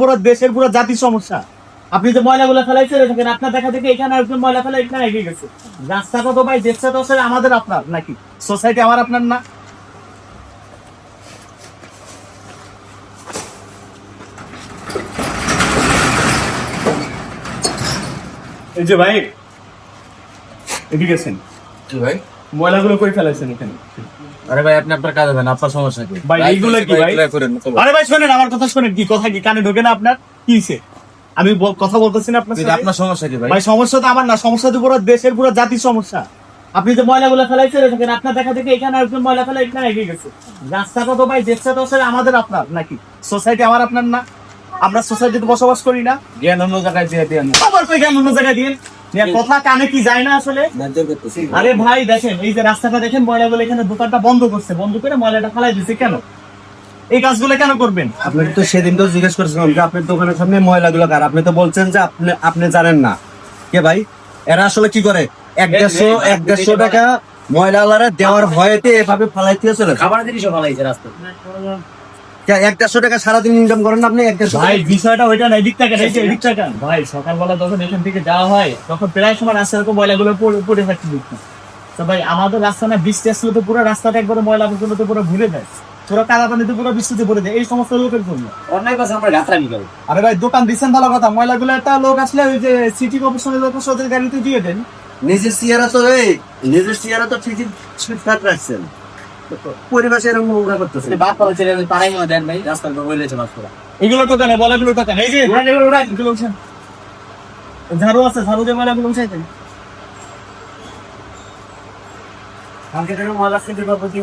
পুরো দেশের পুরো সমস্যা। আপনি যে ময়লাগুলো ফেলাইছেন দেখেন আপনার দেখা থেকে এখানে একজন ময়লা ফেলা এখানে এগিয়ে গেছে। রাস্তাটা তো ভাই তো আমাদের আপনার নাকি? সোসাইটি আমার আপনার না। এই যে ভাই এদিকে আছেন ভাই। ময়লাগুলো কই ফেলাইছেন এখানে? আরে ভাই আপনি আপনার কাজে দেন আপনার সমস্যা কি? ভাই, এইগুলো কি ভাই? আরে ভাই শোনেন আমার কথা শোনেন কি কথা কি? কানে ঢোকে না আপনার? কি আমি কথা বলতেছি না আপনার সাথে? আপনার সমস্যা কি ভাই? ভাই সমস্যা তো আমার না সমস্যা তো পুরো দেশের পুরো জাতির সমস্যা। আপনি যে ময়লাগুলো ফেলাইছেন দেখেন আপনার দেখা থেকে এখানে একজন ময়লা ফেলা এখানে এগিয়ে গেছে। রাস্তাটা তো ভাই? দেশটা তো আসলে আমাদের আপনার নাকি? সোসাইটি আমার আপনার না। আমরা সোসাইটিতে বসবাস করি না। জ্ঞান অন্য জায়গায় দিয়ে দিয়ে। আবার কেন অন্য জায়গায় দিন কথা কানে কি যায় না আসলে? আরে ভাই দেখেন এই যে রাস্তাটা দেখেন ময়লাগুলো এখানে দোকানটা বন্ধ করছে। বন্ধ করে ময়লাটা ফেলাই দিছে কেন? এই কাজগুলো কেন করবেন? আপনাকে তো সেদিন তো জিজ্ঞেস করেছিলাম যে আপনার দোকানের সামনে ময়লাগুলো কার? আপনি তো বলছেন যে আপনি আপনি জানেন না। কে ভাই? এরা আসলে কি করে? এক দেড়শো এক দেড়শো টাকা ময়লাওয়ালারা দেওয়ার ভয়েতে এভাবে ফালাইতে চলে। খাবার জিনিসও ফালাইছে রাস্তা এক দেড়শো টাকা সারাদিন ইনকাম করেন আপনি এক দেড়শো ভাই বিষয়টা ওইটা না এদিক থেকে এই যে এদিক থেকে। ভাই সকালবেলা যখন এখান থেকে যাওয়া হয় তখন প্রায় সময় রাস্তার ময়লাগুলো পড়ে- থাকতে দেখি তো ভাই আমাদের রাস্তা না বৃষ্টি আসলে তো পুরো রাস্তাটা একবারে ময়লা পর্যন্ত তো পুরো ভুলে যায়। পুরো কাদা পানিতে পুরো বৃষ্টিতে পড়ে যায়। এই সমস্ত লোকের জন্য। অন্যায় কাছে আমরা যাত্রা নিকাল আরে ভাই দোকান দিচ্ছেন ভালো কথা। ময়লাগুলো একটা লোক আসলে ওই যে সিটি কর্পোরেশনের লোকের সাথে গাড়িতে দিয়ে দেন। নিজের চেয়ারা তো এই নিজের চেয়ারা তো ঠিকই ঠিকঠাক রাখছেন। পরিবেশ এরকম নোংরা করতেছে। বাপ হচ্ছে পাড়াই মনে দেন ভাই রাস্তার বলেছে বাপ করা এগুলোর কথা না বলাগুলোর কথা এই যে হ্যাঁ, এগুলো ঝাড়ু আছে ঝাড়ু দিয়ে বলাগুলো চাইতেন কালকে থেকে মহালাক্ষী দুর্গা প্রতি